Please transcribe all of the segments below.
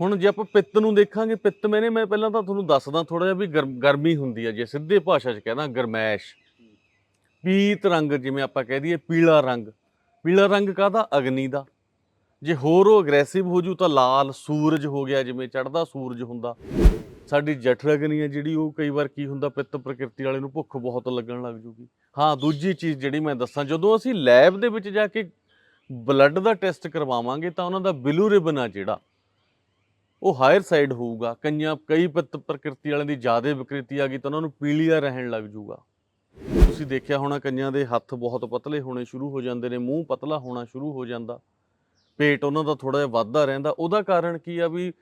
ਹੁਣ ਜੇ ਆਪਾਂ ਪਿੱਤ ਨੂੰ ਦੇਖਾਂਗੇ, ਪਿੱਤ ਮੈਨੇ ਮੈਂ ਪਹਿਲਾਂ ਤਾਂ ਤੁਹਾਨੂੰ ਦੱਸਦਾ ਥੋੜਾ ਜਿਹਾ ਵੀ ਗਰਮ- ਗਰਮੀ ਹੁੰਦੀ ਹੈ ਜੇ ਸਿੱਧੇ ਭਾਸ਼ਾ 'ਚ ਕਹਿੰਦਾ, ਗਰਮੈਸ਼। ਪੀਤ ਰੰਗ ਜਿਵੇਂ ਆਪਾਂ ਕਹਿ ਦਈਏ, ਪੀਲਾ ਰੰਗ। ਪੀਲਾ ਰੰਗ ਕਾਹਦਾ? ਅਗਨੀ ਦਾ। ਜੇ ਹੋਰ ਉਹ ਅਗਰੈਸਿਵ ਹੋ ਜੂ ਤਾਂ ਲਾਲ ਸੂਰਜ ਹੋ ਗਿਆ, ਜਿਵੇਂ ਚੜਦਾ ਸੂਰਜ ਹੁੰਦਾ। ਸਾਡੀ ਜਠਰਗਨੀ ਹੈ ਜਿਹੜੀ, ਉਹ ਕਈ ਵਾਰ ਕੀ ਹੁੰਦਾ, ਪਿੱਤ ਪ੍ਰਕਿਰਤੀ ਵਾਲੇ ਨੂੰ ਭੁੱਖ ਬਹੁਤ ਲੱਗਣ ਲੱਗ ਜੂਗੀ। ਹਾਂ, ਦੂਜੀ ਚੀਜ਼ ਜਿਹੜੀ ਮੈਂ ਦੱਸਾਂ, ਜਦੋਂ ਅਸੀਂ ਲੈਬ ਦੇ ਵਿੱਚ ਜਾ ਕੇ ਬਲੱਡ ਦਾ ਟੈਸਟ ਕਰਵਾਵਾਂਗੇ ਤਾਂ ਉਹਨਾਂ ਦਾ ਬਿਲੂ ਰਿਬਨ ਆ ਜਿਹੜਾ ਉਹ ਹਾਇਰ ਸਾਈਡ ਹੋਊਗਾ, ਕਈਆਂ, ਕਈ ਪਿੱਤ ਪ੍ਰਕਿਰਤੀ ਵਾਲਿਆਂ ਦੀ ਜ਼ਿਆਦਾ ਵਿਕ੍ਰਿਤੀ ਆ ਗਈ ਤਾਂ ਉਹਨਾਂ ਨੂੰ ਪੀਲੀਆ ਰਹਿਣ ਲੱਗ ਜੂਗਾ। ਤੁਸੀਂ ਦੇਖਿਆ ਹੋਣਾ ਕਈਆਂ ਦੇ ਹੱਥ ਬਹੁਤ ਪਤਲੇ ਹੋਣੇ ਸ਼ੁਰੂ ਹੋ ਜਾਂਦੇ ਨੇ, ਮੂੰਹ ਪਤਲਾ ਹੋਣਾ ਸ਼ੁਰੂ ਹੋ ਜਾਂਦਾ। ਪੇਟ ਉਹਨਾਂ ਦਾ ਥੋੜਾ ਜਿਹਾ ਵੱਧਦਾ ਰਹਿੰਦਾ, ਉਹਦਾ ਕਾਰਨ ਕੀ ਆ ਵੀ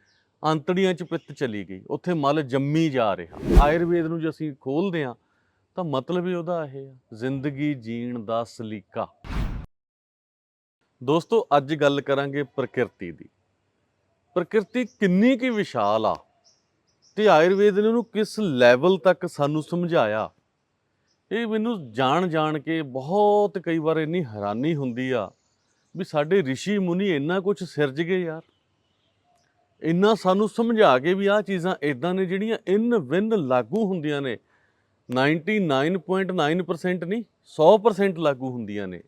ਅੰਤੜੀਆਂ 'ਚ ਪਿੱਤ ਚਲੀ ਗਈ, ਉੱਥੇ ਮਲ ਜੰਮੀ ਜਾ ਰਿਹਾ। ਆਯੁਰਵੇਦ ਨੂੰ ਜੇ ਅਸੀਂ ਖੋਲਦੇ ਆ ਤਾਂ ਮਤਲਬ ਹੀ ਉਹਦਾ ਇਹ ਆ, ਜ਼ਿੰਦਗੀ ਜੀਣ ਦਾ ਸਲੀਕਾ। ਦੋਸਤੋ, ਅੱਜ ਗੱਲ ਕਰਾਂਗੇ ਪ੍ਰਕਿਰਤੀ ਦੀ। ਪ੍ਰਕਿਰਤੀ ਕਿੰਨੀ ਕੀ ਵਿਸ਼ਾਲ ਆ ਤੇ ਆਯੁਰਵੇਦ ਨੇ ਉਹਨੂੰ ਕਿਸ ਲੈਵਲ ਤੱਕ ਸਾਨੂੰ ਸਮਝਾਇਆ? ਇਹ ਮੈਨੂੰ ਜਾਣ ਜਾਣ ਕੇ ਬਹੁਤ ਕਈ ਵਾਰ ਇੰਨੀ ਹੈਰਾਨੀ ਹੁੰਦੀ ਆ ਵੀ ਸਾਡੇ ઋષਿ ਮੁਨੀ ਇੰਨਾ ਕੁਝ ਸਿਰਜ ਗਏ ਯਾਰ। ਇੰਨਾ ਸਾਨੂੰ ਸਮਝਾ ਕੇ ਵੀ ਆਹ ਚੀਜ਼ਾਂ ਇਦਾਂ ਨੇ ਜਿਹੜੀਆਂ ਇਨ ਵਿਨ ਲਾਗੂ ਹੁੰਦੀਆਂ ਨੇ। 99.9% ਨਹੀਂ 100% ਲਾਗੂ ਹੁੰਦੀਆਂ ਨੇ।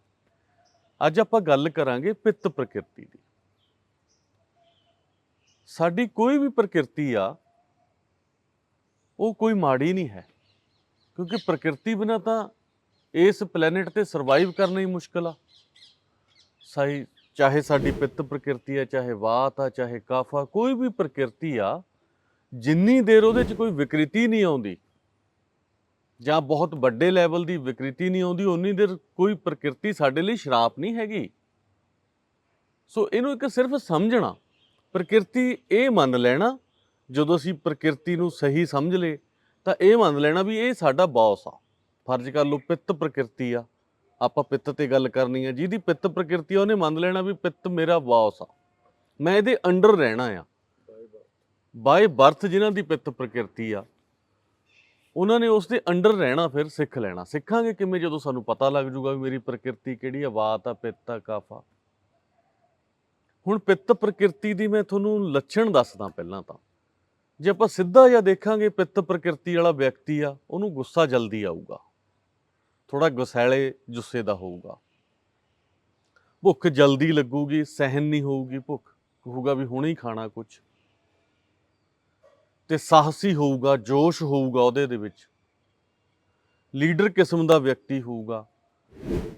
ਅੱਜ ਆਪਾਂ ਗੱਲ ਕਰਾਂਗੇ ਪਿੱਤ ਪ੍ਰਕਿਰਤੀ ਦੀ। ਸਾਡੀ ਕੋਈ ਵੀ ਪ੍ਰਕਿਰਤੀ ਆ, ਉਹ ਕੋਈ ਮਾੜੀ ਨਹੀਂ ਹੈ। ਕਿਉਂਕਿ ਪ੍ਰਕਿਰਤੀ ਬਿਨਾ ਤਾਂ ਇਸ ਪਲੈਨਟ ਤੇ ਸਰਵਾਈਵ ਕਰਨਾ ਹੀ ਮੁਸ਼ਕਲ ਆ। ਸਹੀ ਚਾਹੇ ਸਾਡੀ ਪਿੱਤ ਪ੍ਰਕਿਰਤੀ ਆ, ਚਾਹੇ ਵਾਤ ਆ, ਚਾਹੇ ਕਾਫਾ ਕੋਈ ਵੀ ਪ੍ਰਕਿਰਤੀ ਆ, ਜਿੰਨੀ ਦੇਰ ਉਹਦੇ 'ਚ ਕੋਈ ਵਿਕ੍ਰਿਤੀ ਨਹੀਂ ਆਉਂਦੀ ਜਾਂ ਬਹੁਤ ਵੱਡੇ ਲੈਵਲ ਦੀ ਵਿਕ੍ਰਿਤੀ ਨਹੀਂ ਆਉਂਦੀ ਉਨੀ ਦੇਰ ਕੋਈ ਪ੍ਰਕਿਰਤੀ ਸਾਡੇ ਲਈ ਸ਼ਰਾਪ ਨਹੀਂ ਹੈਗੀ। ਸੋ ਇਹਨੂੰ ਇੱਕ ਸਿਰਫ ਸਮਝਣਾ ਪ੍ਰਕਿਰਤੀ ਇਹ ਮੰਨ ਲੈਣਾ, ਜਦੋਂ ਅਸੀਂ ਪ੍ਰਕਿਰਤੀ ਨੂੰ ਸਹੀ ਸਮਝ ਲਏ, ਤਾਂ ਇਹ ਮੰਨ ਲੈਣਾ ਵੀ ਇਹ ਸਾਡਾ ਬੌਸ ਆ। ਫਰਜ਼ ਕਰ ਲਓ ਪਿੱਤ ਪ੍ਰਕਿਰਤੀ ਆ। ਆਪਾਂ ਪਿੱਤ ਤੇ ਗੱਲ ਕਰਨੀ ਆ, ਜਿਹਦੀ ਪਿੱਤ ਪ੍ਰਕਿਰਤੀ ਆ, ਉਹਨੇ ਮੰਨ ਲੈਣਾ ਵੀ ਪਿੱਤ ਮੇਰਾ ਬੌਸ ਆ। ਮੈਂ ਇਹਦੇ ਅੰਡਰ ਰਹਿਣਾ ਆ। ਬਾਈ ਬਰਥ ਜਿਨ੍ਹਾਂ ਦੀ ਪਿੱਤ ਪ੍ਰਕਿਰਤੀ ਆ, ਉਹਨਾਂ ਨੇ ਉਸ ਦੇ ਅੰਡਰ ਰਹਿਣਾ ਫਿਰ ਸਿੱਖ ਲੈਣਾ। ਸਿੱਖਾਂਗੇ ਕਿਵੇਂ ਜਦੋਂ ਸਾਨੂੰ ਪਤਾ ਲੱਗ ਜੂਗਾ ਵੀ ਮੇਰੀ ਪ੍ਰਕਿਰਤੀ ਕਿਹੜੀ ਆ ਵਾਤ ਆ, ਪਿੱਤ ਆ, ਕਾਫਾ ਹੁਣ ਪਿੱਤ ਪ੍ਰਕਿਰਤੀ ਦੀ ਮੈਂ ਤੁਹਾਨੂੰ ਲੱਛਣ ਦੱਸਦਾ ਪਹਿਲਾਂ ਤਾਂ। ਜੇ ਆਪਾਂ ਸਿੱਧਾ ਜਿਹਾ ਦੇਖਾਂਗੇ, ਪਿੱਤ ਪ੍ਰਕਿਰਤੀ ਵਾਲਾ ਵਿਅਕਤੀ ਆ, ਉਹਨੂੰ ਗੁੱਸਾ ਜਲਦੀ ਆਊਗਾ। ਥੋੜਾ ਗੁਸੈਲੇ ਜੁੱਸੇ ਦਾ ਹੋਊਗਾ। ਭੁੱਖ ਜਲਦੀ ਲੱਗੂਗੀ ਸਹਿਨ ਨਹੀਂ ਹੋਊਗੀ, ਭੁੱਖ ਕਹੂਗਾ ਵੀ ਹੁਣੇ ਹੀ ਖਾਣਾ ਕੁਝ ਤੇ ਸਾਹਸੀ ਹੋਊਗਾ, ਜੋਸ਼ ਹੋਊਗਾ ਉਹਦੇ ਦੇ ਵਿੱਚ। ਲੀਡਰ ਕਿਸਮ ਦਾ ਵਿਅਕਤੀ ਹੋਊਗਾ।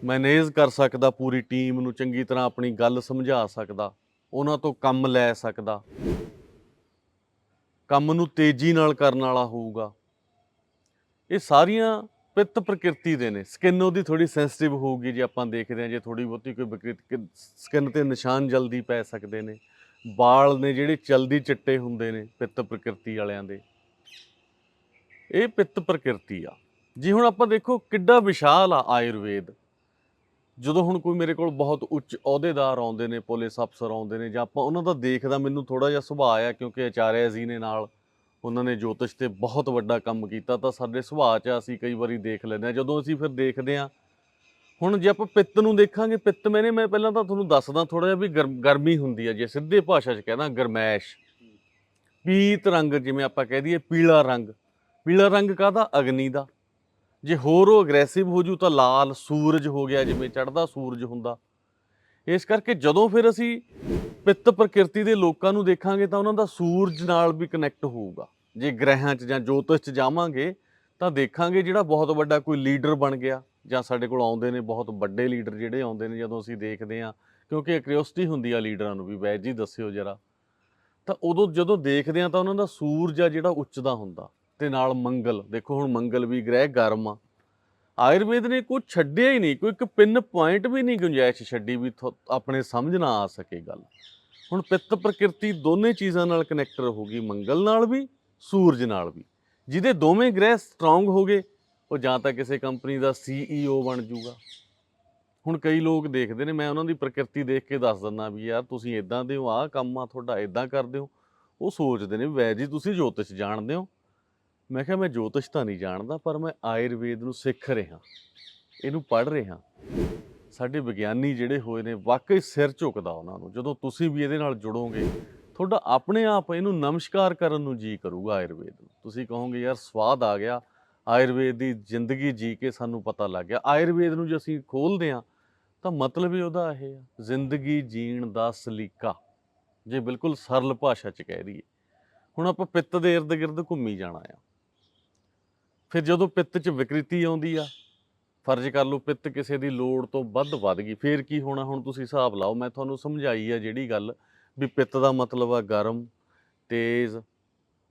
ਮੈਨੇਜ ਕਰ ਸਕਦਾ ਪੂਰੀ ਟੀਮ ਨੂੰ, ਚੰਗੀ ਤਰ੍ਹਾਂ ਆਪਣੀ ਗੱਲ ਸਮਝਾ ਸਕਦਾ। ਉਹਨਾਂ ਤੋਂ ਕੰਮ ਲੈ ਸਕਦਾ। ਕੰਮ ਨੂੰ ਤੇਜ਼ੀ ਨਾਲ ਕਰਨ ਵਾਲਾ ਹੋਊਗਾ। ਇਹ ਸਾਰੀਆਂ ਪਿੱਤ ਪ੍ਰਕਿਰਤੀ ਦੇ ਨੇ। ਸਕਿਨ ਉਹਦੀ ਥੋੜੀ ਸੈਂਸਿਟਿਵ ਹੋਊਗੀ ਜੇ ਆਪਾਂ ਦੇਖਦੇ ਹਾਂ, ਜੇ ਥੋੜੀ ਬਹੁਤੀ ਕੋਈ ਵਿਕ੍ਰਿਤ ਸਕਿਨ ਤੇ ਨਿਸ਼ਾਨ ਜਲਦੀ ਪੈ ਸਕਦੇ ਨੇ। ਵਾਲ ਨੇ ਜਿਹੜੇ ਜਲਦੀ ਚਿੱਟੇ ਹੁੰਦੇ ਨੇ ਪਿੱਤ ਪ੍ਰਕਿਰਤੀ ਵਾਲਿਆਂ ਦੇ। ਇਹ ਪਿੱਤ ਪ੍ਰਕਿਰਤੀ ਆ। ਜੀ ਹੁਣ ਆਪਾਂ ਦੇਖੋ ਕਿੱਡਾ ਵਿਸ਼ਾਲ ਆ ਆਯੁਰਵੇਦ। ਜਦੋਂ ਹੁਣ ਕੋਈ ਮੇਰੇ ਕੋਲ ਬਹੁਤ ਉੱਚ ਅਹੁਦੇਦਾਰ ਆਉਂਦੇ ਨੇ, ਪੁਲਿਸ ਅਫਸਰ ਆਉਂਦੇ ਨੇ ਜਾਂ ਆਪਾਂ ਉਹਨਾਂ ਦਾ ਦੇਖਦਾ ਮੈਨੂੰ ਥੋੜਾ ਜਿਹਾ ਸੁਭਾਅ ਆ ਕਿਉਂਕਿ ਆਚਾਰਿਆ ਜੀ ਨੇ ਨਾਲ ਉਹਨਾਂ ਨੇ ਜੋਤਿਸ਼ ਤੇ ਬਹੁਤ ਵੱਡਾ ਕੰਮ ਕੀਤਾ ਤਾਂ ਸਾਡੇ ਸੁਭਾਅ 'ਚ ਅਸੀਂ ਕਈ ਵਾਰੀ ਦੇਖ ਲੈਂਦੇ ਆ ਜਦੋਂ ਅਸੀਂ ਫਿਰ ਦੇਖਦੇ ਆ ਹੁਣ ਜੇ ਆਪਾਂ ਪਿੱਤ ਨੂੰ ਦੇਖਾਂਗੇ, ਪਿੱਤ ਮੈਨੇ ਮੈਂ ਪਹਿਲਾਂ ਤਾਂ ਤੁਹਾਨੂੰ ਦੱਸਦਾ ਥੋੜਾ ਜਿਹਾ ਵੀ ਗਰਮ- ਗਰਮੀ ਹੁੰਦੀ ਆ ਜੇ ਸਿੱਧੇ ਭਾਸ਼ਾ 'ਚ ਕਹਿੰਦਾ ਗਰਮੈਸ਼। ਪੀਤ ਰੰਗ ਜਿਵੇਂ ਆਪਾਂ ਕਹਿ ਦਈਏ ਪੀਲਾ ਰੰਗ। ਪੀਲਾ ਰੰਗ ਕਾਹਦਾ? ਅਗਨੀ ਦਾ। ਜੇ ਹੋਰ ਉਹ ਅਗਰੈਸਿਵ ਹੋ ਜੂ ਤਾਂ ਲਾਲ ਸੂਰਜ ਹੋ ਗਿਆ, ਜਿਵੇਂ ਚੜ੍ਹਦਾ ਸੂਰਜ ਹੁੰਦਾ। ਇਸ ਕਰਕੇ ਜਦੋਂ ਫਿਰ ਅਸੀਂ ਪਿੱਤ ਪ੍ਰਕਿਰਤੀ ਦੇ ਲੋਕਾਂ ਨੂੰ ਦੇਖਾਂਗੇ ਤਾਂ ਉਹਨਾਂ ਦਾ ਸੂਰਜ ਨਾਲ ਵੀ ਕਨੈਕਟ ਹੋਊਗਾ। ਜੇ ਗ੍ਰਹਿਆਂ 'ਚ ਜਾਂ ਜੋਤਿਸ਼ 'ਚ ਜਾਵਾਂਗੇ ਤਾਂ ਦੇਖਾਂਗੇ ਜਿਹੜਾ ਬਹੁਤ ਵੱਡਾ ਕੋਈ ਲੀਡਰ ਬਣ ਗਿਆ, ਜਾਂ ਸਾਡੇ ਕੋਲ ਆਉਂਦੇ ਨੇ ਬਹੁਤ ਵੱਡੇ ਲੀਡਰ ਜਿਹੜੇ ਆਉਂਦੇ ਨੇ ਜਦੋਂ ਅਸੀਂ ਦੇਖਦੇ ਹਾਂ, ਕਿਉਂਕਿ ਕਿਉਰਿਓਸਿਟੀ ਹੁੰਦੀ ਆ ਲੀਡਰਾਂ ਨੂੰ ਵੀ ਵੈਜ ਜੀ ਦੱਸਿਓ ਜਰਾ। ਤਾਂ ਉਦੋਂ ਜਦੋਂ ਦੇਖਦੇ ਆ ਤਾਂ ਉਹਨਾਂ ਦਾ ਸੂਰਜ ਆ ਜਿਹੜਾ ਉੱਚਦਾ ਹੁੰਦਾ। ਤੇ ਨਾਲ ਮੰਗਲ। ਦੇਖੋ ਹੁਣ ਮੰਗਲ ਵੀ ਗ੍ਰਹਿ ਗਰਮ ਆ। ਆਯੁਰਵੇਦ ਨੇ ਕੋਈ ਛੱਡਿਆ ਹੀ ਨਹੀਂ, ਕੋਈ ਇੱਕ ਪਿੰਨ ਪੁਆਇੰਟ ਵੀ ਨਹੀਂ ਗੁੰਜਾਇਸ਼ ਛੱਡੀ ਵੀ ਥੋ- ਆਪਣੇ ਸਮਝ ਨਾ ਆ ਸਕੇ ਗੱਲ। ਹੁਣ ਪਿੱਤ ਪ੍ਰਕਿਰਤੀ ਦੋਨੇ ਚੀਜ਼ਾਂ ਨਾਲ ਕਨੈਕਟਡ ਹੋ ਗਈ, ਮੰਗਲ ਨਾਲ ਵੀ, ਸੂਰਜ ਨਾਲ ਵੀ। ਜਿਹਦੇ ਦੋਵੇਂ ਗ੍ਰਹਿ ਸਟਰੋਂਗ ਹੋ ਗਏ, ਉਹ ਜਾਂ ਤਾਂ ਕਿਸੇ ਕੰਪਨੀ ਦਾ ਸੀਈਓ ਬਣ ਜਾਊਗਾ। ਹੁਣ ਕਈ ਲੋਕ ਦੇਖਦੇ ਨੇ, ਮੈਂ ਉਹਨਾਂ ਦੀ ਪ੍ਰਕਿਰਤੀ ਦੇਖ ਕੇ ਦੱਸ ਦਿੰਦਾ ਵੀ ਯਾਰ ਤੁਸੀਂ ਇਦਾਂ ਦੇ ਹੋ, ਆਹ ਕੰਮ ਆ, ਤੁਹਾਡਾ ਇਦਾਂ ਕਰਦੇ ਹੋ। ਉਹ ਸੋਚਦੇ ਨੇ ਵੈ ਜੀ, ਤੁਸੀਂ ਜੋਤਿਸ਼ ਜਾਣਦੇ ਹੋ। ਮੈਂ ਕਿਹਾ ਮੈਂ ਜੋਤਿਸ਼ ਤਾਂ ਨਹੀਂ ਜਾਣਦਾ, ਪਰ ਮੈਂ ਆਯੁਰਵੇਦ ਨੂੰ ਸਿੱਖ ਰਿਹਾ। ਇਹਨੂੰ ਪੜ੍ਹ ਰਿਹਾ। ਸਾਡੇ ਵਿਗਿਆਨੀ ਜਿਹੜੇ ਹੋਏ ਨੇ, ਵਾਕਈ ਸਿਰ ਝੁਕਦਾ ਉਹਨਾਂ ਨੂੰ। ਜਦੋਂ ਤੁਸੀਂ ਵੀ ਇਹਦੇ ਨਾਲ ਜੁੜੋਗੇ, ਤੁਹਾਡਾ ਆਪਣੇ ਆਪ ਇਹਨੂੰ ਨਮਸਕਾਰ ਕਰਨ ਨੂੰ ਜੀ ਕਰੂਗਾ ਆਯੁਰਵੇਦ ਨੂੰ। ਤੁਸੀਂ ਕਹੋਗੇ, ਯਾਰ, ਸਵਾਦ ਆ ਗਿਆ। ਆਯੁਰਵੇਦ ਦੀ ਜ਼ਿੰਦਗੀ ਜੀ ਕੇ ਸਾਨੂੰ ਪਤਾ ਲੱਗ ਗਿਆ। ਆਯੁਰਵੇਦ ਨੂੰ ਜੇ ਅਸੀਂ ਖੋਲਦੇ ਹਾਂ, ਤਾਂ ਮਤਲਬ ਹੀ ਉਹਦਾ ਇਹ ਆ, ਜ਼ਿੰਦਗੀ ਜੀਣ ਦਾ ਸਲੀਕਾ। ਜੇ ਬਿਲਕੁਲ ਸਰਲ ਭਾਸ਼ਾ ਚ ਕਹਿ ਦਈਏ। ਹੁਣ ਆਪਾਂ ਪਿੱਤ ਦੇ ਇਰਦ ਗਿਰਦ ਘੁੰਮੀ ਜਾਣਾ ਆ। ਫਿਰ ਜਦੋਂ ਪਿੱਤ ਚ ਵਿਕ੍ਰਿਤੀ ਆਉਂਦੀ ਆ, ਫਰਜ਼ ਕਰ ਲਓ ਪਿੱਤ ਕਿਸੇ ਦੀ ਲੋੜ ਤੋਂ ਵੱਧ ਵੱਧ ਗਈ, ਫਿਰ ਕੀ ਹੋਣਾ? ਹੁਣ ਤੁਸੀਂ ਹਿਸਾਬ ਲਾਓ, ਮੈਂ ਤੁਹਾਨੂੰ ਸਮਝਾਈ ਆ ਜਿਹੜੀ ਗੱਲ ਵੀ ਪਿੱਤ ਦਾ ਮਤਲਬ ਆ ਗਰਮ, ਤੇਜ਼,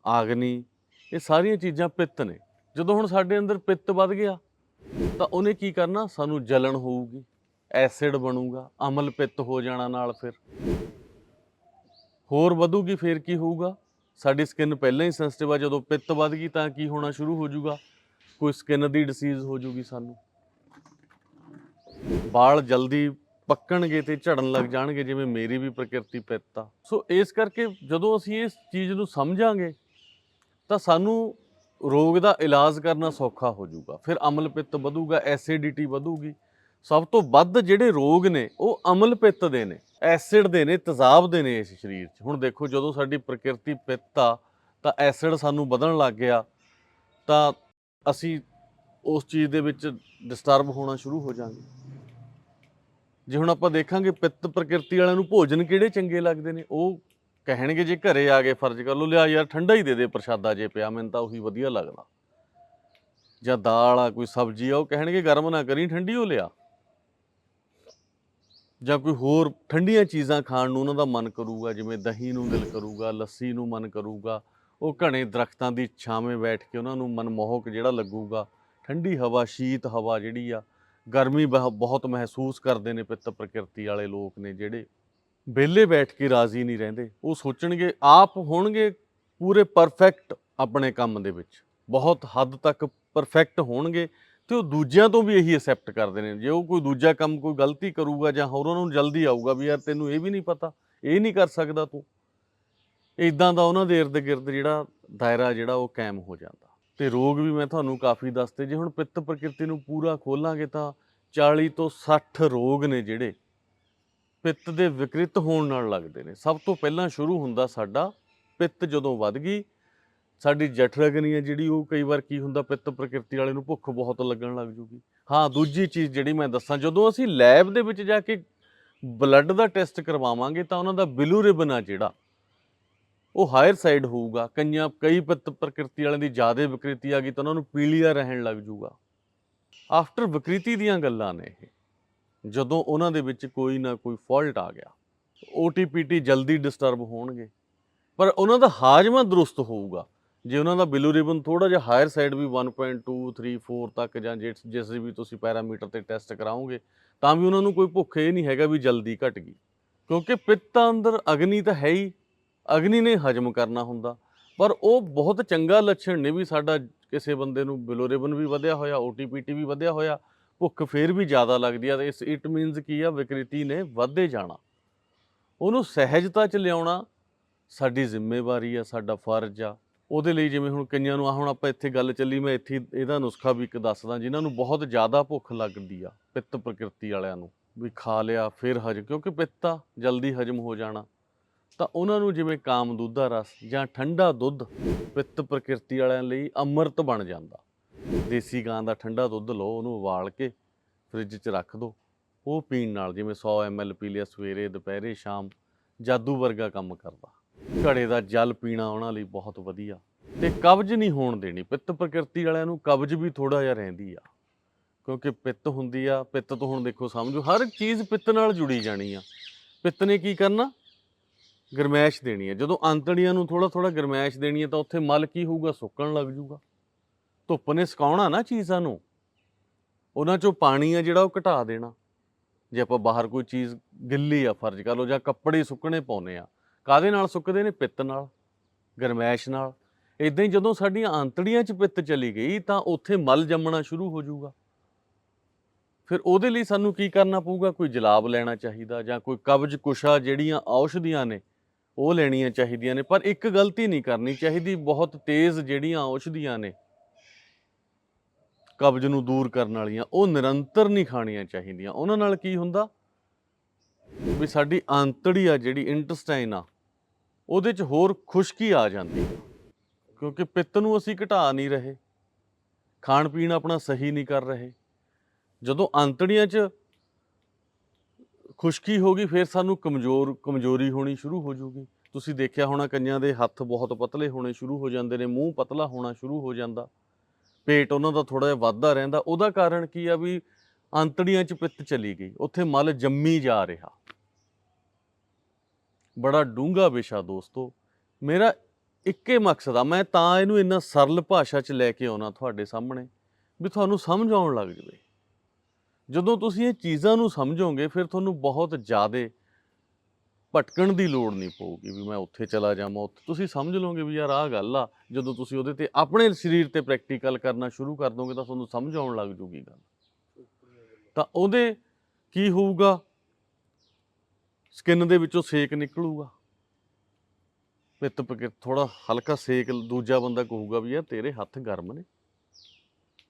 ਆਗਨੀ, ਇਹ ਸਾਰੀਆਂ ਚੀਜ਼ਾਂ ਪਿੱਤ ਨੇ। ਜਦੋਂ ਹੁਣ ਸਾਡੇ ਅੰਦਰ ਪਿੱਤ ਵੱਧ ਗਿਆ, ਤਾਂ ਉਹਨੇ ਕੀ ਕਰਨਾ? ਸਾਨੂੰ ਜਲਣ ਹੋਊਗੀ, ਐਸਿਡ ਬਣੂਗਾ, ਅਮਲ ਪਿੱਤ ਹੋ ਜਾਣਾ ਨਾਲ ਫਿਰ। ਹੋਰ ਵਧੂਗੀ, ਫਿਰ ਕੀ ਹੋਊਗਾ? ਸਾਡੀ ਸਕਿਨ ਪਹਿਲਾਂ ਹੀ ਸੈਂਸਿਟਿਵ ਆ, ਜਦੋਂ ਪਿੱਤ ਵੱਧ ਗਈ ਤਾਂ ਕੀ ਹੋਣਾ ਸ਼ੁਰੂ ਹੋ ਜਾਊਗਾ? ਕੋਈ ਸਕਿਨ ਦੀ ਡਿਸੀਜ਼ ਹੋ ਜਾਊਗੀ ਸਾਨੂੰ। ਵਾਲ ਜਲਦੀ ਪੱਕਣਗੇ ਤੇ ਝੜਨ ਲੱਗ ਜਾਣਗੇ, ਜਿਵੇਂ ਮੇਰੀ ਵੀ ਪ੍ਰਕਿਰਤੀ ਪਿੱਤ ਆ। ਸੋ ਇਸ ਕਰਕੇ ਜਦੋਂ ਅਸੀਂ ਇਸ ਚੀਜ਼ ਨੂੰ ਸਮਝਾਂਗੇ, ਤਾਂ ਸਾਨੂੰ ਰੋਗ ਦਾ ਇਲਾਜ ਕਰਨਾ ਸੌਖਾ ਹੋ ਜਾਊਗਾ। ਫਿਰ ਅਮਲ ਪਿੱਤ ਵਧੂਗਾ ਐਸਿਡਿਟੀ ਵਧੂਗੀ। ਸਭ ਤੋਂ ਵੱਧ ਜਿਹੜੇ ਰੋਗ ਨੇ, ਉਹ ਅਮਲ ਪਿੱਤ ਦੇ ਨੇ, ਐਸਿਡ ਦੇ ਨੇ, ਤਜ਼ਾਬ ਦੇ ਨੇ ਇਸ ਸਰੀਰ 'ਚ। ਹੁਣ ਦੇਖੋ, ਜਦੋਂ ਸਾਡੀ ਪ੍ਰਕਿਰਤੀ ਪਿੱਤ ਆ, ਤਾਂ ਐਸਿਡ ਸਾਨੂੰ ਵਧਣ ਲੱਗ ਗਿਆ, ਤਾਂ ਅਸੀਂ ਉਸ ਚੀਜ਼ ਦੇ ਵਿੱਚ ਡਿਸਟਰਬ ਹੋਣਾ ਸ਼ੁਰੂ ਹੋ ਜਾਾਂਗੇ। ਜੇ ਹੁਣ ਆਪਾਂ ਦੇਖਾਂਗੇ ਪਿੱਤ ਪ੍ਰਕਿਰਤੀ ਵਾਲਿਆਂ ਨੂੰ ਭੋਜਨ ਕਿਹੜੇ ਚੰਗੇ ਲੱਗਦੇ ਨੇ, ਉਹ ਕਹਿਣਗੇ ਜੇ ਘਰੇ ਆ ਗਏ ਫਰਜ਼ ਕਰ ਲਓ, ਲਿਆ ਯਾਰ ਠੰਡਾ ਹੀ ਦੇ ਦੇ ਪ੍ਰਸ਼ਾਦਾ ਜੇ ਪਿਆ, ਮੈਨੂੰ ਤਾਂ ਉਹੀ ਵਧੀਆ ਲੱਗਦਾ। ਜਾਂ ਦਾਲ ਆ, ਕੋਈ ਸਬਜ਼ੀ ਆ, ਉਹ ਕਹਿਣਗੇ ਗਰਮ ਨਾ ਕਰੀ, ਠੰਡੀ ਹੋ ਲਿਆ। ਜਾਂ ਕੋਈ ਹੋਰ ਠੰਡੀਆਂ ਚੀਜ਼ਾਂ ਖਾਣ ਨੂੰ ਉਹਨਾਂ ਦਾ ਮਨ ਕਰੂਗਾ, ਜਿਵੇਂ ਦਹੀਂ ਨੂੰ ਦਿਲ ਕਰੂਗਾ, ਲੱਸੀ ਨੂੰ ਮਨ ਕਰੂਗਾ, ਉਹ ਘਣੇ ਦਰਖਤਾਂ ਦੀ ਛਾਵੇਂ ਬੈਠ ਕੇ ਉਹਨਾਂ ਨੂੰ ਮਨਮੋਹਕ ਜਿਹੜਾ ਲੱਗੂਗਾ। ਠੰਡੀ ਹਵਾ, ਸ਼ੀਤ ਹਵਾ ਜਿਹੜੀ ਆ, ਗਰਮੀ ਬਹੁ- ਬਹੁਤ ਮਹਿਸੂਸ ਕਰਦੇ ਨੇ ਪਿੱਤ ਪ੍ਰਕਿਰਤੀ ਵਾਲੇ ਲੋਕ ਨੇ ਜਿਹੜੇ ਵਿਹਲੇ ਬੈਠ ਕੇ ਰਾਜ਼ੀ ਨਹੀਂ ਰਹਿੰਦੇ। ਉਹ ਸੋਚਣਗੇ, ਆਪ ਹੋਣਗੇ ਪੂਰੇ ਪਰਫੈਕਟ ਆਪਣੇ ਕੰਮ ਦੇ ਵਿੱਚ। ਬਹੁਤ ਹੱਦ ਤੱਕ ਪਰਫੈਕਟ ਹੋਣਗੇ। ਤੇ ਉਹ ਦੂਜਿਆਂ ਤੋਂ ਵੀ ਇਹੀ ਅਸੈਪਟ ਕਰਦੇ ਨੇ। ਜੇ ਉਹ ਕੋਈ ਦੂਜਾ ਕੰਮ ਕੋਈ ਗਲਤੀ ਕਰੂਗਾ ਜਾਂ ਹੋਰ ਉਹਨਾਂ ਨੂੰ ਜਲਦੀ ਆਊਗਾ ਵੀ ਯਾਰ ਤੈਨੂੰ ਇਹ ਵੀ ਨਹੀਂ ਪਤਾ, ਇਹ ਨਹੀਂ ਕਰ ਸਕਦਾ ਤੂੰ। ਇਦਾਂ ਦਾ ਉਹਨਾਂ ਦੇ ਇਰਦ ਗਿਰਦ ਜਿਹੜਾ ਦਾਇਰਾ ਜਿਹੜਾ ਉਹ ਕਾਇਮ ਹੋ ਜਾਂਦਾ। ਤੇ ਰੋਗ ਵੀ ਮੈਂ ਤੁਹਾਨੂੰ ਕਾਫੀ ਦੱਸਤੇ, ਜੇ ਹੁਣ ਪਿੱਤ ਪ੍ਰਕਿਰਤੀ ਨੂੰ ਪੂਰਾ ਖੋਲਾਂਗੇ ਤਾਂ 40 ਤੋਂ 60 ਰੋਗ ਨੇ ਜਿਹੜੇ ਪਿੱਤ ਦੇ ਵਿਕਰਿਤ ਹੋਣ ਨਾਲ ਲੱਗਦੇ ਨੇ। ਸਭ ਤੋਂ ਪਹਿਲਾਂ ਸ਼ੁਰੂ ਹੁੰਦਾ ਸਾਡਾ ਪਿੱਤ ਜਦੋਂ ਵੱਧ ਗਈ ਸਾਡੀ ਜਠਰਗਨੀ ਹੈ ਜਿਹੜੀ ਉਹ ਕਈ ਵਾਰ ਕੀ ਹੁੰਦਾ ਪਿੱਤ ਪ੍ਰਕਿਰਤੀ ਵਾਲੇ ਨੂੰ ਭੁੱਖ ਬਹੁਤ ਲੱਗਣ ਲੱਗ ਜੂਗੀ। ਹਾਂ, ਦੂਜੀ ਚੀਜ਼ ਜਿਹੜੀ ਮੈਂ ਦੱਸਾਂ, ਜਦੋਂ ਅਸੀਂ ਲੈਬ ਦੇ ਵਿੱਚ ਜਾ ਕੇ ਬਲੱਡ ਦਾ ਟੈਸਟ ਕਰਵਾਵਾਂਗੇ ਤਾਂ ਉਹਨਾਂ ਦਾ ਬਿਲੂਰਿਬਨ ਆ ਜਿਹੜਾ, ਉਹ ਹਾਇਰ ਸਾਈਡ ਹੋਊਗਾ। ਕਈਆਂ, ਕਈ ਪਿੱਤ ਪ੍ਰਕਿਰਤੀ ਵਾਲਿਆਂ ਦੀ ਜ਼ਿਆਦਾ ਵਿਕ੍ਰਿਤੀ ਆ ਗਈ ਤਾਂ ਉਹਨਾਂ ਨੂੰ ਪੀਲੀਆ ਰਹਿਣ ਲੱਗ ਜੂਗਾ। ਆਫਟਰ ਵਿਕ੍ਰਿਤੀ ਦੀਆਂ ਗੱਲਾਂ ਨੇ ਇਹ, ਜਦੋਂ ਉਹਨਾਂ ਦੇ ਵਿੱਚ ਕੋਈ ਨਾ ਕੋਈ ਫਾਲਟ ਆ ਗਿਆ ਓਟੀਪੀਟੀ ਜਲਦੀ ਡਿਸਟਰਬ ਹੋਣਗੇ, ਪਰ ਉਹਨਾਂ ਦਾ ਹਾਜ਼ਮਾ ਦਰੁਸਤ ਹੋਊਗਾ। ਜੇ ਉਹਨਾਂ ਦਾ ਬਿਲੂਰਿਬਨ ਥੋੜਾ ਜਿਹਾ ਹਾਇਰ ਸਾਈਡ ਵੀ 1.2 3 4 ਤੱਕ ਜਾਂ ਜਿਸ ਜਿਸ ਵੀ ਤੁਸੀਂ ਪੈਰਾਮੀਟਰ ਤੇ ਟੈਸਟ ਕਰਾਓਗੇ, ਤਾਂ ਵੀ ਉਹਨਾਂ ਨੂੰ ਕੋਈ ਭੁੱਖ ਇਹ ਨਹੀਂ ਹੈਗਾ ਵੀ ਜਲਦੀ ਘਟ ਗਈ। ਕਿਉਂਕਿ ਪਿੱਤ ਅੰਦਰ ਅਗਨੀ ਤਾਂ ਹੈ ਹੀ, ਅਗਨੀ ਨੇ ਹਜਮ ਕਰਨਾ ਹੁੰਦਾ। ਪਰ ਉਹ ਬਹੁਤ ਚੰਗਾ ਲੱਛਣ ਨੇ ਵੀ ਸਾਡਾ ਕਿਸੇ ਬੰਦੇ ਨੂੰ ਬਿਲੋਰੇਬਨ ਵੀ ਵਧਿਆ ਹੋਇਆ ਓਟੀਪੀਟੀ ਵੀ ਵਧਿਆ ਹੋਇਆ, ਭੁੱਖ ਫੇਰ ਵੀ ਜ਼ਿਆਦਾ ਲੱਗਦੀ ਆ ਤੇ ਇਸ ਇਟ ਮੀਨਸ ਕੀ ਆ, ਵਿਕ੍ਰਿਤੀ ਨੇ ਵਧਦੇ ਜਾਣਾ। ਉਹਨੂੰ ਸਹਿਜਤਾ ਚ ਲਿਆਉਣਾ ਸਾਡੀ ਜ਼ਿੰਮੇਵਾਰੀ ਆ, ਸਾਡਾ ਫਰਜ਼ ਆ। ਉਹਦੇ ਲਈ ਜਿਵੇਂ ਹੁਣ ਕਈਆਂ ਨੂੰ ਆ ਹੁਣ ਆਪਾਂ ਇੱਥੇ ਗੱਲ ਚੱਲੀ, ਮੈਂ ਇੱਥੇ ਇਹਦਾ ਨੁਸਖਾ ਵੀ ਇੱਕ ਦੱਸਦਾ, ਜਿਨ੍ਹਾਂ ਨੂੰ ਬਹੁਤ ਜ਼ਿਆਦਾ ਭੁੱਖ ਲੱਗਦੀ ਆ ਪਿੱਤ ਪ੍ਰਕਿਰਤੀ ਵਾਲਿਆਂ ਨੂੰ, ਵੀ ਖਾ ਲਿਆ, ਫਿਰ ਹਜਮ, ਕਿਉਂਕਿ ਪਿੱਤ ਆ, ਜਲਦੀ ਹਜਮ ਹੋ ਜਾਣਾ। ਤਾਂ ਉਹਨਾਂ ਨੂੰ ਜਿਵੇਂ ਕਾਮਦੂਧ ਦਾ ਰਸ ਜਾਂ ਠੰਡਾ ਦੁੱਧ ਪਿੱਤ ਪ੍ਰਕਿਰਤੀ ਵਾਲਿਆਂ ਲਈ ਅੰਮ੍ਰਿਤ ਬਣ ਜਾਂਦਾ। ਦੇਸੀ ਗਾਂ ਦਾ ਠੰਡਾ ਦੁੱਧ ਲਓ, ਉਹਨੂੰ ਉਬਾਲ ਕੇ ਫ੍ਰਿਜ 'ਚ ਰੱਖ ਦਿਓ ਉਹ ਪੀਣ ਨਾਲ ਜਿਵੇਂ 100 ml ਪੀ ਲਿਆ ਸਵੇਰੇ, ਦੁਪਹਿਰੇ, ਸ਼ਾਮ ਜਾਦੂ ਵਰਗਾ ਕੰਮ ਕਰਦਾ। ਘੜੇ ਦਾ ਜਲ ਪੀਣਾ ਉਹਨਾਂ ਲਈ ਬਹੁਤ ਵਧੀਆ। ਤੇ ਕਬਜ਼ ਨਹੀਂ ਹੋਣ ਦੇਣੀ। ਪਿੱਤ ਪ੍ਰਕਿਰਤੀ ਵਾਲਿਆਂ ਨੂੰ ਕਬਜ਼ ਵੀ ਥੋੜਾ ਜਿਹਾ ਰਹਿੰਦੀ ਆ। ਕਿਉਂਕਿ ਪਿੱਤ ਹੁੰਦੀ ਆ, ਪਿੱਤ ਤੋਂ ਹੁਣ ਦੇਖੋ ਸਮਝੋ, ਹਰ ਚੀਜ਼ ਪਿੱਤ ਨਾਲ ਜੁੜੀ ਜਾਣੀ ਆ। ਪਿੱਤ ਨੇ ਕੀ ਕਰਨਾ? ਗਰਮੈਸ਼ ਦੇਣੀ ਹੈ ਜਦੋਂ ਅੰਤੜੀਆਂ ਨੂੰ ਥੋੜਾ ਥੋੜਾ ਗਰਮੈਸ਼ ਦੇਣੀ ਹੈ ਤਾਂ ਉੱਥੇ ਮਲ ਕੀ ਹੋਊਗਾ? ਸੁੱਕਣ ਲੱਗ ਜਾਊਗਾ ਧੁੱਪ ਨੇ ਸੁਕਾਉਣਾ ਨਾ ਚੀਜ਼ਾਂ ਨੂੰ। ਉਹਨਾਂ ਚੋਂ ਪਾਣੀ ਆ ਜਿਹੜਾ ਉਹ ਘਟਾ ਦੇਣਾ। ਜੇ ਆਪਾਂ ਬਾਹਰ ਕੋਈ ਚੀਜ਼ ਗਿੱਲੀ ਆ, ਫਰਜ਼ ਕਰ ਲਓ, ਜਾਂ ਕੱਪੜੇ ਸੁੱਕਣੇ ਪਾਉਨੇ ਆ ਕਾਦੇ ਨਾਲ ਸੁੱਕਦੇ ਨੇ? ਪਿੱਤ ਨਾਲ, ਗਰਮੈਸ਼ ਨਾਲ। ਇਦਾਂ ਹੀ ਜਦੋਂ ਸਾਡੀਆਂ ਆਂਤੜੀਆਂ 'ਚ ਪਿੱਤ ਚਲੀ ਗਈ, ਤਾਂ ਉੱਥੇ ਮਲ ਜੰਮਣਾ ਸ਼ੁਰੂ ਹੋ ਜਾਊਗਾ। ਫਿਰ ਉਹਦੇ ਲਈ ਸਾਨੂੰ ਕੀ ਕਰਨਾ ਪਊਗਾ? ਕੋਈ ਜਲਾਬ ਲੈਣਾ ਚਾਹੀਦਾ ਜਾਂ ਕੋਈ ਕਬਜ਼ ਕੁਸ਼ਾ ਜਿਹੜੀਆਂ ਔਸ਼ਧੀਆਂ ਨੇ, ਉਹ ਲੈਣੀਆਂ ਚਾਹੀਦੀਆਂ ਨੇ। ਪਰ ਇੱਕ ਗਲਤੀ ਨਹੀਂ ਕਰਨੀ ਚਾਹੀਦੀ, ਬਹੁਤ ਤੇਜ਼ ਜਿਹੜੀਆਂ ਔਸ਼ਧੀਆਂ ਨੇ, ਕਬਜ਼ ਨੂੰ ਦੂਰ ਕਰਨ ਵਾਲੀਆਂ, ਉਹ ਨਿਰੰਤਰ ਨਹੀਂ ਖਾਣੀਆਂ ਚਾਹੀਦੀਆਂ। ਉਹਨਾਂ ਨਾਲ ਕੀ ਹੁੰਦਾ? ਵੀ ਸਾਡੀ ਆਂਤੜੀ ਆ ਜਿਹੜੀ ਇੰਟੈਸਟਾਈਨ ਆ ਉਹਦੇ 'ਚ ਹੋਰ ਖੁਸ਼ਕੀ ਆ ਜਾਂਦੀ ਹੈ। ਕਿਉਂਕਿ ਪਿੱਤ ਨੂੰ ਅਸੀਂ ਘਟਾ ਨਹੀਂ ਰਹੇ। ਖਾਣ ਪੀਣ ਆਪਣਾ ਸਹੀ ਨਹੀਂ ਕਰ ਰਹੇ। ਜਦੋਂ ਅੰਤੜੀਆਂ 'ਚ ਖੁਸ਼ਕੀ ਹੋ ਗਈ, ਫਿਰ ਸਾਨੂੰ ਕਮਜ਼ੋਰ, ਕਮਜ਼ੋਰੀ ਹੋਣੀ ਸ਼ੁਰੂ ਹੋ ਜੂਗੀ। ਤੁਸੀਂ ਦੇਖਿਆ ਹੋਣਾ ਕਈਆਂ ਦੇ ਹੱਥ ਬਹੁਤ ਪਤਲੇ ਹੋਣੇ ਸ਼ੁਰੂ ਹੋ ਜਾਂਦੇ ਨੇ, ਮੂੰਹ ਪਤਲਾ ਹੋਣਾ ਸ਼ੁਰੂ ਹੋ ਜਾਂਦਾ। ਪੇਟ ਉਹਨਾਂ ਦਾ ਥੋੜਾ ਜਿਹਾ ਵੱਧਦਾ ਰਹਿੰਦਾ। ਉਹਦਾ ਕਾਰਨ ਕੀ ਆ ਵੀ ਅੰਤੜੀਆਂ 'ਚ ਪਿੱਤ ਚਲੀ ਗਈ। ਉੱਥੇ ਮਲ ਜੰਮੀ ਜਾ ਰਿਹਾ। ਬੜਾ ਡੂੰਘਾ ਵਿਸ਼ਾ ਦੋਸਤੋ। ਮੇਰਾ ਇੱਕੇ ਮਕਸਦ ਆ, ਮੈਂ ਤਾਂ ਇਹਨੂੰ ਇੰਨਾ ਸਰਲ ਭਾਸ਼ਾ 'ਚ ਲੈ ਕੇ ਆਉਣਾ ਤੁਹਾਡੇ ਸਾਹਮਣੇ ਵੀ ਤੁਹਾਨੂੰ ਸਮਝ ਆਉਣ ਲੱਗ ਜਵੇ। ਜਦੋਂ ਤੁਸੀਂ ਇਹ ਚੀਜ਼ਾਂ ਨੂੰ ਸਮਝੋਗੇ, ਫਿਰ ਤੁਹਾਨੂੰ ਬਹੁਤ ਜ਼ਿਆਦਾ ਭਟਕਣ ਦੀ ਲੋੜ ਨਹੀਂ ਪਊਗੀ ਵੀ ਮੈਂ ਉੱਥੇ ਚਲਾ ਜਾਵਾਂ ਉੱਥੇ। ਤੁਸੀਂ ਸਮਝ ਲਓਗੇ ਵੀ ਯਾਰ ਆਹ ਗੱਲ ਆ, ਜਦੋਂ ਤੁਸੀਂ ਉਹਦੇ ਤੇ ਆਪਣੇ ਸਰੀਰ ਤੇ ਪ੍ਰੈਕਟੀਕਲ ਕਰਨਾ ਸ਼ੁਰੂ ਕਰ ਦੋਗੇ ਤਾਂ ਤੁਹਾਨੂੰ ਸਮਝ ਆਉਣ ਲੱਗ ਜੂਗੀ ਗੱਲ। ਤਾਂ ਉਹਦੇ ਕੀ ਹੋਊਗਾ? ਸਕਿਨ ਦੇ ਵਿੱਚੋਂ ਸੇਕ ਨਿਕਲੂਗਾ। ਪਿੱਤ ਪਕਿਰ ਥੋੜਾ ਹਲਕਾ ਸੇਕ ਦੂਜਾ ਬੰਦਾ ਕਹੂਗਾ ਵੀ ਯਾਰ ਤੇਰੇ ਹੱਥ ਗਰਮ ਨੇ।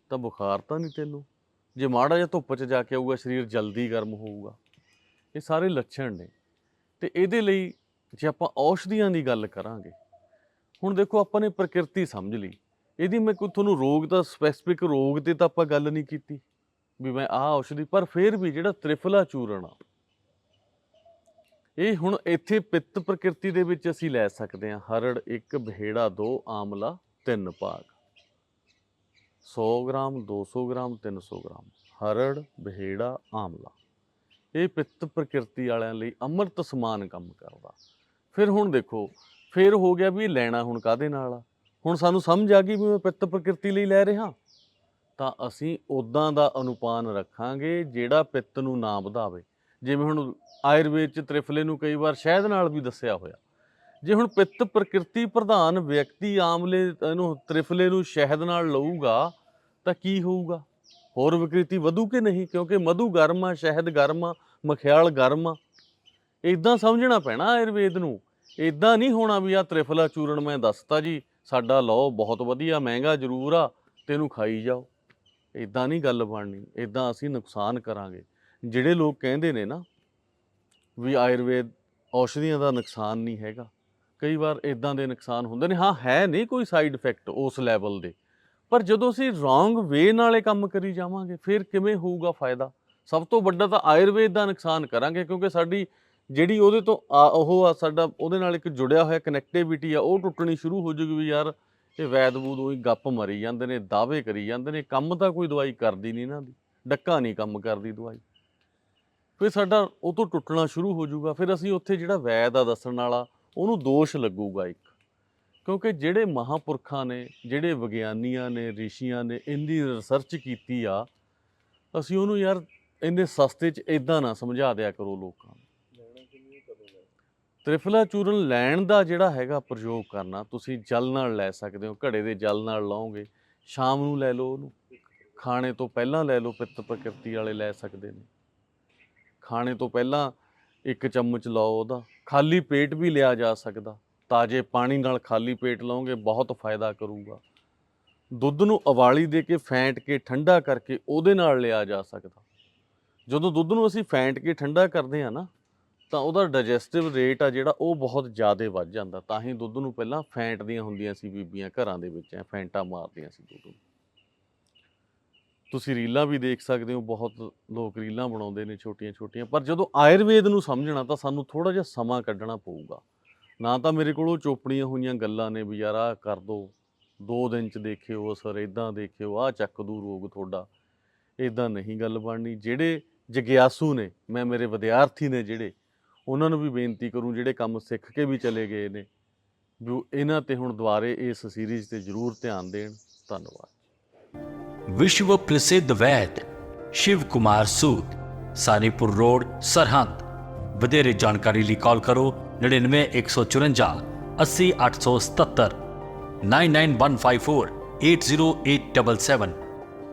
ਤਾਂ ਬੁਖਾਰ ਤਾਂ ਨਹੀਂ ਤੈਨੂੰ? ਜੇ ਮਾੜਾ ਜਿਹਾ ਧੁੱਪ 'ਚ ਜਾ ਕੇ ਆਊਗਾ, ਸਰੀਰ ਜਲਦੀ ਗਰਮ ਹੋਊਗਾ। ਇਹ ਸਾਰੇ ਲੱਛਣ ਨੇ। ਤੇ ਇਹਦੇ ਲਈ ਜੇ ਆਪਾਂ ਔਸ਼ਧੀਆਂ ਦੀ ਗੱਲ ਕਰਾਂਗੇ, ਹੁਣ ਦੇਖੋ ਆਪਾਂ ਨੇ ਪ੍ਰਕਿਰਤੀ ਸਮਝ ਲਈ। ਇਹਦੀ ਮੈਂ ਕੋਈ ਤੁਹਾਨੂੰ ਰੋਗ ਦਾ ਸਪੈਸੀਫਿਕ ਰੋਗ ਤੇ ਤਾਂ ਆਪਾਂ ਗੱਲ ਨਹੀਂ ਕੀਤੀ, ਵੀ ਮੈਂ ਆਹ ਔਸ਼ਧੀ, ਪਰ ਫਿਰ ਵੀ ਜਿਹੜਾ ਤ੍ਰਿਫਲਾ ਚੂਰਨ ਆ ਇਹ ਹੁਣ ਇੱਥੇ ਪਿੱਤ ਪ੍ਰਕਿਰਤੀ ਦੇ ਵਿੱਚ ਅਸੀਂ ਲੈ ਸਕਦੇ ਹਾਂ। ਹਰੜ ਇੱਕ ਬਹੇੜਾ ਦੋ, ਆਮਲਾ ਤਿੰਨ ਭਾਗ। 100 ਗ੍ਰਾਮ 200 ਗ੍ਰਾਮ 300 ਗ੍ਰਾਮ। ਹਰੜ ਬਹੇੜਾ ਆਮਲਾ। ਇਹ ਪਿੱਤ ਪ੍ਰਕਿਰਤੀ ਵਾਲਿਆਂ ਲਈ ਅੰਮ੍ਰਿਤ ਸਮਾਨ ਕੰਮ ਕਰਦਾ। ਫਿਰ ਹੁਣ ਦੇਖੋ, ਫਿਰ ਹੋ ਗਿਆ ਵੀ ਇਹ ਲੈਣਾ ਹੁਣ ਕਾਦੇ ਨਾਲ ਆ? ਹੁਣ ਸਾਨੂੰ ਸਮਝ ਆ ਗਈ ਵੀ ਮੈਂ ਪਿੱਤ ਪ੍ਰਕਿਰਤੀ ਲਈ ਲੈ ਰਿਹਾ। ਤਾਂ ਅਸੀਂ ਉਦਾਂ ਦਾ ਅਨੁਪਾਨ ਰੱਖਾਂਗੇ ਜਿਹੜਾ ਪਿੱਤ ਨੂੰ ਨਾ ਵਧਾਵੇ। ਜਿਵੇਂ ਹੁਣ ਆਯੁਰਵੇਦ ਚ ਤ੍ਰਿਫਲੇ ਨੂੰ ਕਈ ਵਾਰ ਸ਼ਹਿਦ ਨਾਲ ਵੀ ਦੱਸਿਆ ਹੋਇਆ। ਜੇ ਹੁਣ ਪਿੱਤ ਪ੍ਰਕਿਰਤੀ ਪ੍ਰਧਾਨ ਵਿਅਕਤੀ ਆਮਲੇ ਇਹਨੂੰ ਤ੍ਰਿਫਲੇ ਨੂੰ ਸ਼ਹਿਦ ਨਾਲ ਲਊਗਾ ਤਾਂ ਕੀ ਹੋਊਗਾ? ਹੋਰ ਵਿਕ੍ਰਿਤੀ ਵਧੂ ਕਿ ਨਹੀਂ? ਕਿਉਂਕਿ ਮਧੂ ਗਰਮ ਆ, ਸ਼ਹਿਦ ਗਰਮ ਆ, ਮਖਿਆਲ ਗਰਮ ਆ। ਇਦਾਂ ਸਮਝਣਾ ਪੈਣਾ ਆਯੁਰਵੇਦ ਨੂੰ। ਇਦਾਂ ਨਹੀਂ ਹੋਣਾ ਵੀ ਆ ਤ੍ਰਿਫਲਾ ਚੂਰਨ ਮੈਂ ਦੱਸਤਾ ਜੀ, ਸਾਡਾ ਲਓ ਬਹੁਤ ਵਧੀਆ, ਮਹਿੰਗਾ ਜ਼ਰੂਰ ਆ ਤੈਨੂੰ ਖਾਈ ਜਾਓ। ਇਦਾਂ ਨਹੀਂ ਗੱਲ ਬਣਨੀ ਇਦਾਂ ਅਸੀਂ ਨੁਕਸਾਨ ਕਰਾਂਗੇ। ਜਿਹੜੇ ਲੋਕ ਕਹਿੰਦੇ ਨੇ ਨਾ ਵੀ ਆਯੁਰਵੇਦ ਔਸ਼ਧੀਆਂ ਦਾ ਨੁਕਸਾਨ ਨਹੀਂ ਹੈਗਾ, ਕਈ ਵਾਰ ਇਦਾਂ ਦੇ ਨੁਕਸਾਨ ਹੁੰਦੇ ਨੇ, ਹਾਂ, ਹੈ ਨਹੀਂ ਕੋਈ ਸਾਈਡ ਇਫੈਕਟ ਉਸ ਲੈਵਲ ਦੇ, ਪਰ ਜਦੋਂ ਅਸੀਂ ਰੋਂਗ ਵੇ ਨਾਲੇ ਕੰਮ ਕਰੀ ਜਾਵਾਂਗੇ, ਫਿਰ ਕਿਵੇਂ ਹੋਊਗਾ ਫਾਇਦਾ? ਸਭ ਤੋਂ ਵੱਡਾ ਤਾਂ ਆਯੁਰਵੇਦ ਦਾ ਨੁਕਸਾਨ ਕਰਾਂਗੇ, ਕਿਉਂਕਿ ਸਾਡੀ ਜਿਹੜੀ ਉਹਦੇ ਤੋਂ ਆ- ਉਹ ਆ, ਸਾਡਾ ਉਹਦੇ ਨਾਲ ਇੱਕ ਜੁੜਿਆ ਹੋਇਆ ਕਨੈਕਟੀਵਿਟੀ ਆ, ਉਹ ਟੁੱਟਣੀ ਸ਼ੁਰੂ ਹੋ ਜੂਗੀ ਵੀ ਯਾਰ ਇਹ ਵੈਦ ਬੂਦ ਉਹੀ ਗੱਪ ਮਰੀ ਜਾਂਦੇ ਨੇ, ਦਾਅਵੇ ਕਰੀ ਜਾਂਦੇ ਨੇ, ਕੰਮ ਤਾਂ ਕੋਈ ਦਵਾਈ ਕਰਦੀ ਨਹੀਂ ਇਹਨਾਂ ਦੀ, ਡੱਕਾ ਨਹੀਂ ਕੰਮ ਕਰਦੀ ਦਵਾਈ। ਫਿਰ ਸਾਡਾ ਉਹ ਤੋਂ ਟੁੱਟਣਾ ਸ਼ੁਰੂ ਹੋ ਜਾਊਗਾ ਫਿਰ ਅਸੀਂ ਉੱਥੇ ਜਿਹੜਾ ਵੈਦ ਆ ਦੱਸਣ ਵਾਲਾ ਉਹਨੂੰ ਦੋਸ਼ ਲੱਗੂਗਾ ਇੱਕ। ਕਿਉਂਕਿ ਜਿਹੜੇ ਮਹਾਪੁਰਖਾਂ ਨੇ ਜਿਹੜੇ ਵਿਗਿਆਨੀਆਂ ਨੇ ਰਿਸ਼ੀਆਂ ਨੇ ਇਹਦੀ ਰਿਸਰਚ ਕੀਤੀ ਆ ਅਸੀਂ ਉਹਨੂੰ ਯਾਰ ਇੰਨੇ ਸਸਤੇ 'ਚ ਇਦਾਂ ਨਾ ਸਮਝਾ ਦਿਆ ਕਰੋ ਲੋਕਾਂ ਨੂੰ। ਤ੍ਰਿਫਲਾ ਚੂਰਨ ਲੈਣ ਦਾ ਜਿਹੜਾ ਹੈਗਾ ਪ੍ਰਯੋਗ ਕਰਨਾ ਤੁਸੀਂ ਜਲ ਨਾਲ ਲੈ ਸਕਦੇ ਹੋ ਘੜੇ ਦੇ ਜਲ ਨਾਲ ਲਾਓਗੇ ਸ਼ਾਮ ਨੂੰ ਲੈ ਲਓ ਉਹਨੂੰ। ਖਾਣੇ ਤੋਂ ਪਹਿਲਾਂ ਲੈ ਲਓ ਪਿੱਤ ਪ੍ਰਕਿਰਤੀ ਵਾਲੇ ਲੈ ਸਕਦੇ ਨੇ। ਖਾਣੇ ਤੋਂ ਪਹਿਲਾਂ ਇੱਕ ਚਮਚ ਲਾਓ ਉਹਦਾ। ਖਾਲੀ ਪੇਟ ਵੀ ਲਿਆ ਜਾ ਸਕਦਾ। ਤਾਜ਼ੇ ਪਾਣੀ ਨਾਲ ਖਾਲੀ ਪੇਟ ਲਾਓਗੇ, ਬਹੁਤ ਫਾਇਦਾ ਕਰੂਗਾ। ਦੁੱਧ ਨੂੰ ਉਬਾਲੀ ਦੇ ਕੇ ਫੈਂਟ ਕੇ ਠੰਡਾ ਕਰਕੇ ਉਹਦੇ ਨਾਲ ਲਿਆ ਜਾ ਸਕਦਾ। ਜਦੋਂ ਦੁੱਧ ਨੂੰ ਅਸੀਂ ਫੈਂਟ ਕੇ ਠੰਡਾ ਕਰਦੇ ਆ ਨਾ, ਤਾਂ ਉਹਦਾ ਡਾਈਜੈਸਟਿਵ ਰੇਟ ਆ ਜਿਹੜਾ, ਉਹ ਬਹੁਤ ਜ਼ਿਆਦਾ ਵੱਧ ਜਾਂਦਾ। ਤਾਂ ਹੀ ਦੁੱਧ ਨੂੰ ਪਹਿਲਾਂ ਫੈਂਟਦੀਆਂ ਹੁੰਦੀਆਂ ਸੀ ਬੀਬੀਆਂ ਘਰਾਂ ਦੇ ਵਿੱਚ, ਐ ਫੈਂਟਾ ਮਾਰਦੀਆਂ ਸੀ ਦੁੱਧ ਨੂੰ। ਤੁਸੀਂ ਰੀਲਾਂ ਵੀ ਦੇਖ ਸਕਦੇ ਹੋ, ਬਹੁਤ ਲੋਕ ਰੀਲਾਂ ਬਣਾਉਂਦੇ ਨੇ ਛੋਟੀਆਂ ਛੋਟੀਆਂ, ਪਰ ਜਦੋਂ ਆਯੁਰਵੇਦ ਨੂੰ ਸਮਝਣਾ ਤਾਂ ਸਾਨੂੰ ਥੋੜਾ ਜਿਹਾ ਸਮਾਂ ਕੱਢਣਾ ਪਊਗਾ। ਨਾ ਤਾਂ ਮੇਰੇ ਕੋਲ ਉਹ ਚੋਪੜੀਆਂ ਹੋਈਆਂ ਗੱਲਾਂ ਨੇ ਵੀ ਯਾਰ ਆਹ ਕਰ ਦੋ ਦੋ ਦਿਨ ਚ ਦੇਖਿਓ ਅਸਰ ਇਦਾਂ ਦੇਖਿਓ, ਆਹ ਚੱਕ ਦੂ ਰੋਗ ਤੁਹਾਡਾ। ਇਦਾਂ ਨਹੀਂ ਗੱਲ ਬਣਨੀ, ਜਿਹੜੇ ਜਗਿਆਸੂ ਨੇ, ਮੈਂ ਮੇਰੇ ਵਿਦਿਆਰਥੀ ਨੇ ਜਿਹੜੇ, ਉਹਨਾਂ ਨੂੰ ਵੀ ਬੇਨਤੀ ਕਰੂੰ, ਜਿਹੜੇ ਕੰਮ ਸਿੱਖ ਕੇ ਵੀ ਚਲੇ ਗਏ ਨੇ, ਵੀ ਇਹਨਾਂ ਤੇ ਹੁਣ ਦੁਬਾਰੇ ਇਸ ਸੀਰੀਜ਼ ਤੇ ਜ਼ਰੂਰ ਧਿਆਨ ਦੇਣ। ਧੰਨਵਾਦ। विश्व प्रसिद्ध वैद शिव कुमार सूद सानीपुर रोड सरहंद ਵਧੇਰੇ ਜਾਣਕਾਰੀ ਲਈ ਕਾਲ ਕਰੋ 99 154 80 877 99154 80877